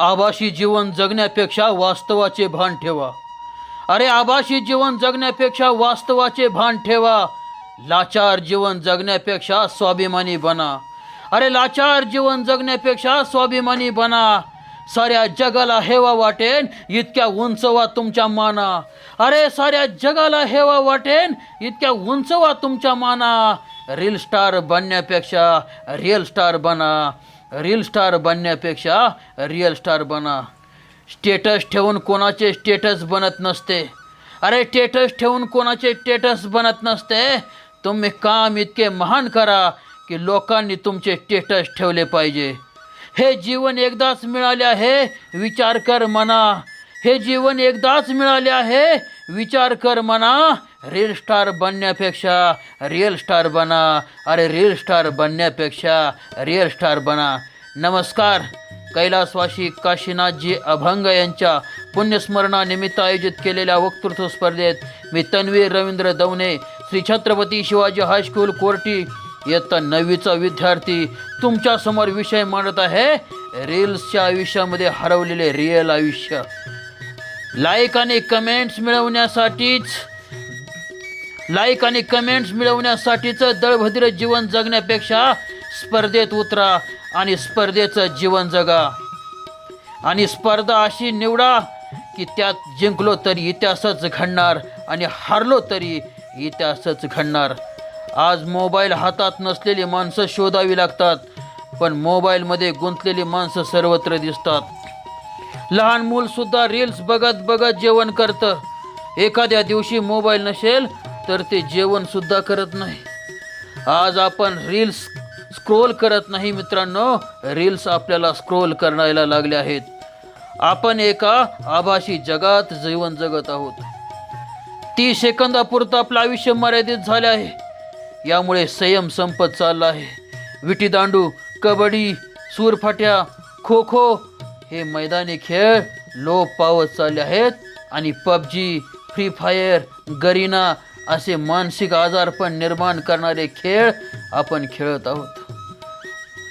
आभाशी जीवन जगण्यापेक्षा वास्तवाचे भान ठेवा. अरे आभाशी जीवन जगण्यापेक्षा वास्तवाचे भान ठेवा. लाचार जीवन जगण्यापेक्षा स्वाभिमानी बना. अरे लाचार जीवन जगण्यापेक्षा स्वाभिमानी बना. साऱ्या जगाला हेवा वाटेन इतक्या उंचवा तुमच्या माना. अरे साऱ्या जगाला हेवा वाटेन इतक्या उंचवा तुमच्या माना. रील स्टार बनण्यापेक्षा रिअल स्टार बना. रील स्टार बनण्यापेक्षा रिअल स्टार बना. स्टेटस ठेवून कोणाचे स्टेटस बनत नसते. अरे स्टेटस ठेवून कोणाचे स्टेटस बनत नसते? तुम्ही काम इतके महान करा की लोकांनी तुमचे स्टेटस ठेवले पाहिजे. हे जीवन एकदाच मिळाले आहे विचार कर मना. हे जीवन एकदाच मिळाले आहे विचार कर मना. रील स्टार बनण्यापेक्षा रिअल स्टार बना. अरे रील स्टार बनण्यापेक्षा रिअल स्टार बना. नमस्कार कैलासवासी काशीनाथजी अभंग यांच्या पुण्यस्मरणानिमित्त आयोजित केलेल्या वक्तृत्व स्पर्धेत मी तन्वीर रवींद्र दवणे श्री छत्रपती शिवाजी हायस्कूल कोर्टी इयत्ता नववीचा विद्यार्थी तुमच्यासमोर विषय मांडत आहे रील्सच्या आयुष्यामध्ये हरवलेले रिअल आयुष्य. लाईक आणि कमेंट्स मिळवण्यासाठीच लाईक आणि कमेंट्स मिळवण्यासाठीचं दळभद्र जीवन जगण्यापेक्षा स्पर्धेत उतरा आणि स्पर्धेचं जीवन जगा. आणि स्पर्धा अशी निवडा की त्यात जिंकलो तरी इतिहासच घडणार आणि हारलो तरी इतिहासच घडणार. आज मोबाईल हातात नसलेली माणसं शोधावी लागतात पण मोबाईलमध्ये गुंतलेली माणसं सर्वत्र दिसतात. लहान मूलसुद्धा रील्स बघत बघत जेवण करतं. एखाद्या दिवशी मोबाईल नसेल तर ते जेवणसुद्धा करत नाही. आज आपण रील्स स्क्रोल करत नाही मित्रांनो. रील्स आपल्याला स्क्रोल करायला लागले आहेत. आपण एका आभासी जगात जीवन जगत आहोत. तीस सेकंदापुरतं आपलं आयुष्य मर्यादित झाले आहे. यामुळे संयम संपत चालला आहे. विटीदांडू कबड्डी सूरफाट्या खो खो हे मैदानी खेळ लोप पावत चालले आहेत. आणि पबजी फ्री फायर गरीना असे मानसिक आजारपण निर्माण करणारे खेळ आपण खेळत आहोत.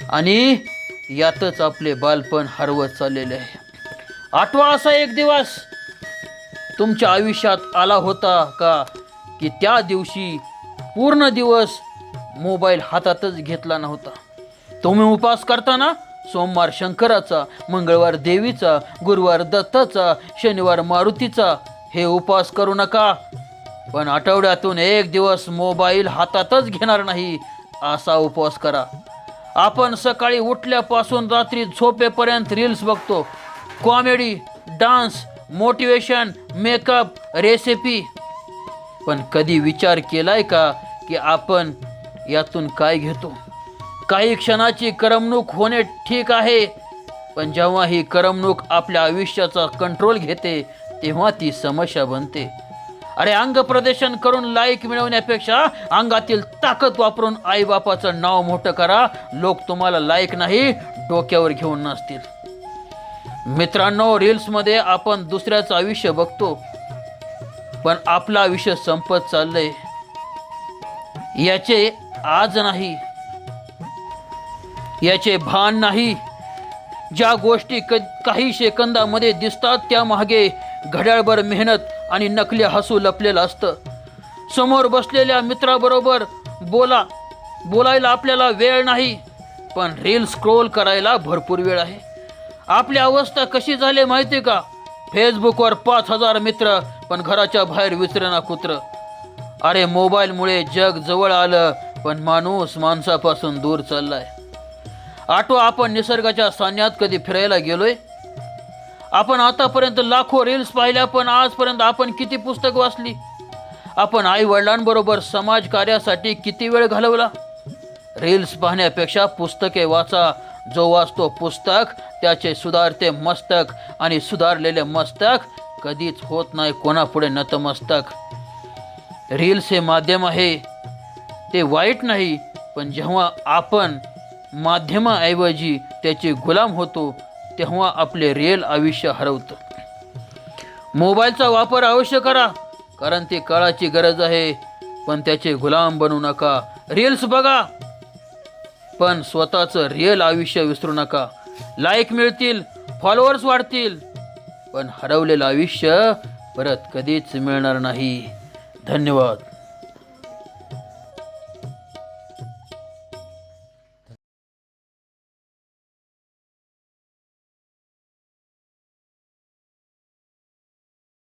आणि यातच आपले बालपण हरवत चाललेले आहे. आठवा असा एक दिवस तुमच्या आयुष्यात आला होता का? की त्या दिवशी पूर्ण दिवस मोबाईल हातातच घेतला नव्हता. तुम्ही उपास करताना सोमवार शंकराचा मंगळवार देवीचा गुरुवार दत्ताचा शनिवार मारुतीचा हे उपास करू नका. पण आठवड्यातून एक दिवस मोबाईल हातातच घेणार नाही असा उपवास करा. आपण सकाळी उठल्यापासून रात्री झोपेपर्यंत रील्स बघतो. Comedy dance motivation makeup recipe पण कधी विचार केलाय का की आपण यातून काय घेतो? काही क्षणाची करमणूक होणे ठीक आहे पण जेव्हा ही करमणूक आपल्या आयुष्याचा कंट्रोल घेते तेव्हा ती समस्या बनते. अरे अंग प्रदर्शन करून लाईक मिळवण्यापेक्षा अंगातील ताकद वापरून आईबापाचं नाव मोठं करा. लोक तुम्हाला लाईक नाही डोक्यावर घेऊन नसतील. मित्रांनो रील्समध्ये आपण दुसऱ्याचं आयुष्य बघतो. पण आपलं आयुष्य संपत चाललंय. याचे आज नाही. याचे भान नाही. ज्या गोष्टी क काही सेकंदामध्ये दिसतात त्या मागे घड्याळभर मेहनत आणि नकली हसू लपलेलं असतं. समोर बसलेल्या मित्राबरोबर बोला बोलायला आपल्याला वेळ नाही पण रील स्क्रोल करायला भरपूर वेळ आहे. आपली अवस्था कशी झाली माहिती का? फेसबुकवर पाच हजार मित्र पण घराच्या बाहेर विसरेना कुत्र. अरे मोबाईलमुळे जग जवळ आलं पण माणूस माणसापासून दूर चाललाय. आठवा आपण निसर्गाच्या सान्यात कधी फिरायला गेलोय? आपण आतापर्यंत लाखो रील्स पाहिल्या पण आजपर्यंत आपण किती पुस्तक वाचली? आपण आई वडिलांबरोबर समाज कार्यासाठी किती वेळ घालवला? रील्स पाहण्यापेक्षा पुस्तके वाचा. जो वाचतो पुस्तक त्याचे सुधारते मस्तक आणि सुधारलेले मस्तक कधीच होत नाही कोणापुढे नतमस्तक रील्स हे माध्यम आहे. ते वाईट नाही पण जेव्हा आपण माध्यमाऐवजी त्याचे गुलाम होतो तेव्हा आपले रिअल आयुष्य हरवतं. मोबाईलचा वापर अवश्य करा कारण ते काळाची गरज आहे पण त्याचे गुलाम बनू नका. रील्स बघा पण स्वतःचं रिअल आयुष्य विसरू नका. लाईक मिळतील फॉलोअर्स वाढतील पण हरवलेलं आयुष्य परत कधीच मिळणार नाही. धन्यवाद.